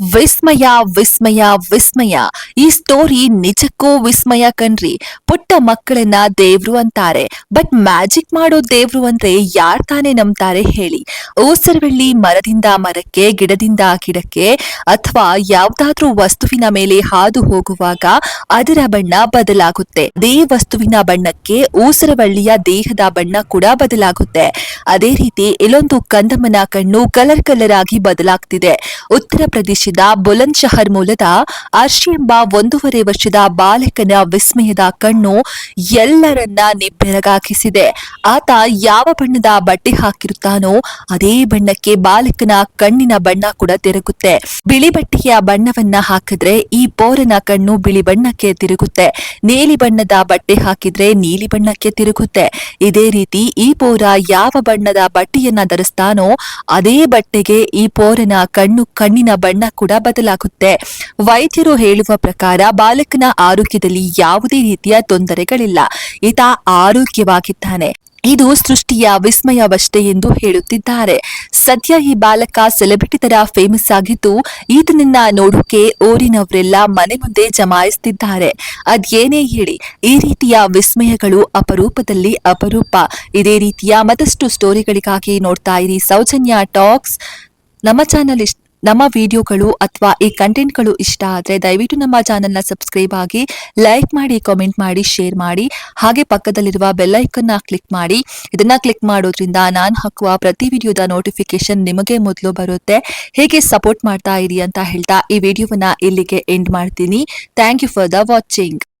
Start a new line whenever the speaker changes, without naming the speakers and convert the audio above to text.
ವಿಸ್ಮಯ ವಿಸ್ಮಯ ವಿಸ್ಮಯ. ಈ ಸ್ಟೋರಿ ನಿಜಕ್ಕೂ ವಿಸ್ಮಯ ಕಣ್ರಿ. ಪುಟ್ಟ ಮಕ್ಕಳನ್ನ ದೇವ್ರು ಅಂತಾರೆ. ಬಟ್ ಮ್ಯಾಜಿಕ್ ಮಾಡೋ ದೇವ್ರು ಅಂದ್ರೆ ಯಾರ್ ತಾನೇ ನಂಬ್ತಾರೆ ಹೇಳಿ. ಓಸರವಳ್ಳಿ ಮರದಿಂದ ಮರಕ್ಕೆ, ಗಿಡದಿಂದ ಗಿಡಕ್ಕೆ ಅಥವಾ ಯಾವ್ದಾದ್ರೂ ವಸ್ತುವಿನ ಮೇಲೆ ಹಾದು ಹೋಗುವಾಗ ಅದರ ಬಣ್ಣ ಬದಲಾಗುತ್ತೆ. ಅದೇ ವಸ್ತುವಿನ ಬಣ್ಣಕ್ಕೆ ಓಸರವಳ್ಳಿಯ ದೇಹದ ಬಣ್ಣ ಕೂಡ ಬದಲಾಗುತ್ತೆ. ಅದೇ ರೀತಿ ಇಲ್ಲೊಂದು ಕಂದಮ್ಮನ ಕಣ್ಣು ಕಲರ್ ಕಲರ್ ಆಗಿ ಬದಲಾಗ್ತಿದೆ. ಉತ್ತರ ಪ್ರದೇಶದ ಬುಲಂದ್ ಶಹರ್ ಮೂಲದ ಅರ್ಷಿ ಎಂಬ ಒಂದೂವರೆ ವರ್ಷದ ಬಾಲಕನ ವಿಸ್ಮಯದ ಕಣ್ಣು ಎಲ್ಲರನ್ನ ನಿಬ್ಬೆರಗಾಗಿಸಿದೆ. ಆತ ಯಾವ ಬಣ್ಣದ ಬಟ್ಟೆ ಹಾಕಿರುತ್ತಾನೋ ಅದೇ ಬಣ್ಣಕ್ಕೆ ಬಾಲಕನ ಕಣ್ಣಿನ ಬಣ್ಣ ಕೂಡ ತಿರುಗುತ್ತೆ. ಬಿಳಿ ಬಟ್ಟೆಯ ಬಣ್ಣವನ್ನ ಹಾಕಿದ್ರೆ ಈ ಪೋರನ ಕಣ್ಣು ಬಿಳಿ ಬಣ್ಣಕ್ಕೆ ತಿರುಗುತ್ತೆ. ನೀಲಿ ಬಣ್ಣದ ಬಟ್ಟೆ ಹಾಕಿದ್ರೆ ನೀಲಿ ಬಣ್ಣಕ್ಕೆ ತಿರುಗುತ್ತೆ. ಇದೇ ರೀತಿ ಈ ಪೋರ ಯಾವ ಬಣ್ಣದ ಬಟ್ಟೆಯನ್ನ ಧರಿಸ್ತಾನೋ ಅದೇ ಬಟ್ಟೆಗೆ ಈ ಪೋರನ ಕಣ್ಣು ಕಣ್ಣಿನ ಬಣ್ಣ ಕೂಡ ಬದಲಾಗುತ್ತೆ. ವೈದ್ಯರು ಹೇಳುವ ಪ್ರಕಾರ ಬಾಲಕನ ಆರೋಗ್ಯದಲ್ಲಿ ಯಾವುದೇ ರೀತಿಯ ತೊಂದರೆಗಳಿಲ್ಲ. ಈತ ಆರೋಗ್ಯವಾಗಿದ್ದಾನೆ. ಇದು ಸೃಷ್ಟಿಯ ವಿಸ್ಮಯವಷ್ಟೇ ಎಂದು ಹೇಳುತ್ತಿದ್ದಾರೆ. ಸದ್ಯ ಈ ಬಾಲಕ ಸೆಲೆಬ್ರಿಟಿ ತರ ಫೇಮಸ್ ಆಗಿದ್ದು, ಈತನನ್ನ ನೋಡೋಕೆ ಊರಿನವರೆಲ್ಲ ಮನೆ ಮುಂದೆ ಜಮಾಯಿಸ್ತಿದ್ದಾರೆ. ಅದೇನೇ ಹೇಳಿ, ಈ ರೀತಿಯ ವಿಸ್ಮಯಗಳು ಅಪರೂಪದಲ್ಲಿ ಅಪರೂಪ. ಇದೇ ರೀತಿಯ ಮತ್ತಷ್ಟು ಸ್ಟೋರಿಗಳಿಗಾಗಿ ನೋಡ್ತಾ ಇರಿ ಸೌಜನ್ಯ ಟಾಕ್ಸ್ ನಮ್ಮ ಚಾನಲ್ ಇಷ್ಟ ನಮ್ಮ ವಿಡಿಯೋಗಳು ಅಥವಾ ಈ ಕಂಟೆಂಟ್ಗಳು ಇಷ್ಟ ಆದರೆ ದಯವಿಟ್ಟು ನಮ್ಮ ಚಾನೆಲ್ನ ಸಬ್ಸ್ಕ್ರೈಬ್ ಆಗಿ ಲೈಕ್ ಮಾಡಿ, ಕಾಮೆಂಟ್ ಮಾಡಿ, ಶೇರ್ ಮಾಡಿ. ಹಾಗೆ ಪಕ್ಕದಲ್ಲಿರುವ ಬೆಲ್ಲೈಕನ್ನ ಕ್ಲಿಕ್ ಮಾಡಿ. ಇದನ್ನ ಕ್ಲಿಕ್ ಮಾಡೋದ್ರಿಂದ ನಾನು ಹಾಕುವ ಪ್ರತಿ ವಿಡಿಯೋದ ನೋಟಿಫಿಕೇಶನ್ ನಿಮಗೆ ಮೊದಲು ಬರುತ್ತೆ. ಹೇಗೆ ಸಪೋರ್ಟ್ ಮಾಡ್ತಾ ಇರಿ ಅಂತ ಹೇಳ್ತಾ ಈ ವಿಡಿಯೋವನ್ನ ಇಲ್ಲಿಗೆ ಎಂಡ್ ಮಾಡ್ತೀನಿ. Thank you for the watching.